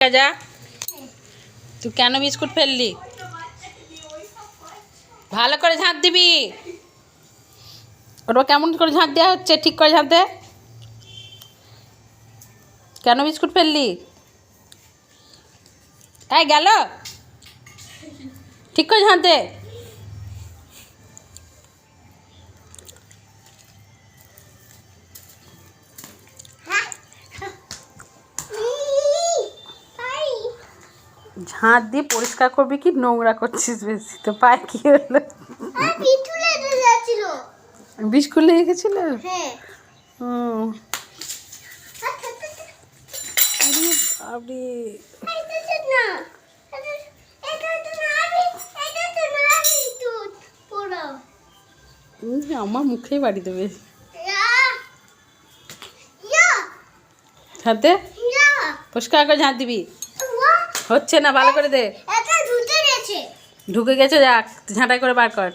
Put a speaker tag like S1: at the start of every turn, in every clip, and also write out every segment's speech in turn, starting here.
S1: যা। তুই কেন বিস্কুট ফেললি? ভালো করে ঝাঁট দিবি। ওটা কেমন করে ঝাঁট দেওয়া হচ্ছে? ঠিক করে ঝাঁট দে। কেন বিস্কুট ফেললি? এই গেল। ঠিক করে ঝাঁট দে। ঝাঁট দিয়ে পরিষ্কার করবি কি? নোংরা করছিস বেশি তো পায়ে কি হলো? বিস্কুট লেগে গেছিল আমার মুখেই বাড়ি দেবে। দে পরিষ্কার করে ঝাঁট দিবি? হচ্ছে না ভালো করে দে। ঢুকে গেছে যাক ঝাঁটাই করে বার কর।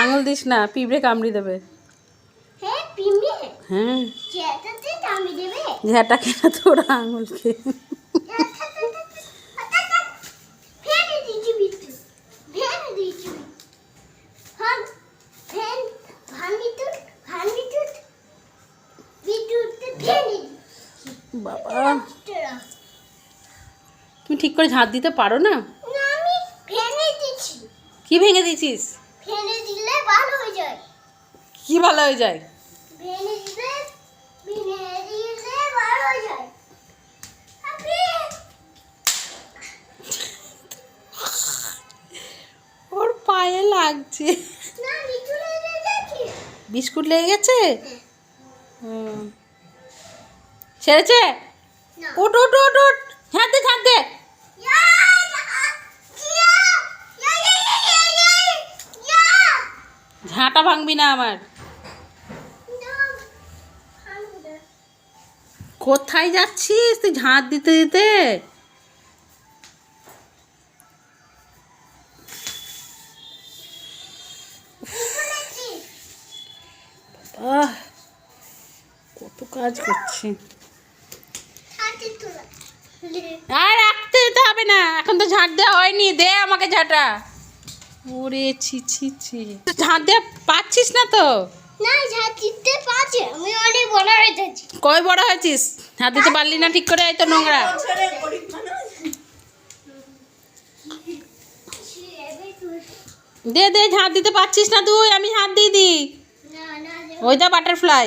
S1: আঙুল দিস না পিঁপড়ে কামড়ি দেবে। হ্যাঁ। ঝাঁটা কেনা তোরা আঙুলকে? বাবা। তুমি ঠিক করে ঝাঁট দিতে পারো না? কি ভেঙে
S2: যায়।
S1: কি ভালো হয়ে যায়? ওর পায়ে লাগছে। বিস্কুট লেগে গেছে। হুম সেরেছে?
S2: ওট
S1: উঠ উঠ উঠ ঝাঁট দে ঝাঁট দে। ঝাঁটা ভাঙবি না আমার কোথায় যাচ্ছিস তুই ঝাঁট দিতে দিতে? কত কাজ করছি। আর রাখতে হবে না, এখন তো ঝাঁট দেওয়া হয়নি, দে আমাকে ঝাঁটা। ওরে ছি ছি ছি। তুই ঝাঁট দেওয়া পাচ্ছিস না তো?
S2: না যা চিনতে পারছে। আমি অনেক বড় হয়ে
S1: কই বড় হয়েছিস? ঝাঁট দিতে পারলি না ঠিক করে এই তো নোংরা। দে দে ঝাঁট দিতে পারছিস না তুই আমি হাত দিয়ে দিই। ওই দা বাটারফ্লাই।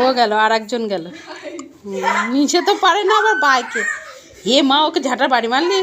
S1: ও গেল আর একজন গেল। নিচে তো পারে না আবার বাইকে। এ মা ওকে ঝাঁটার বাড়ি মারলি?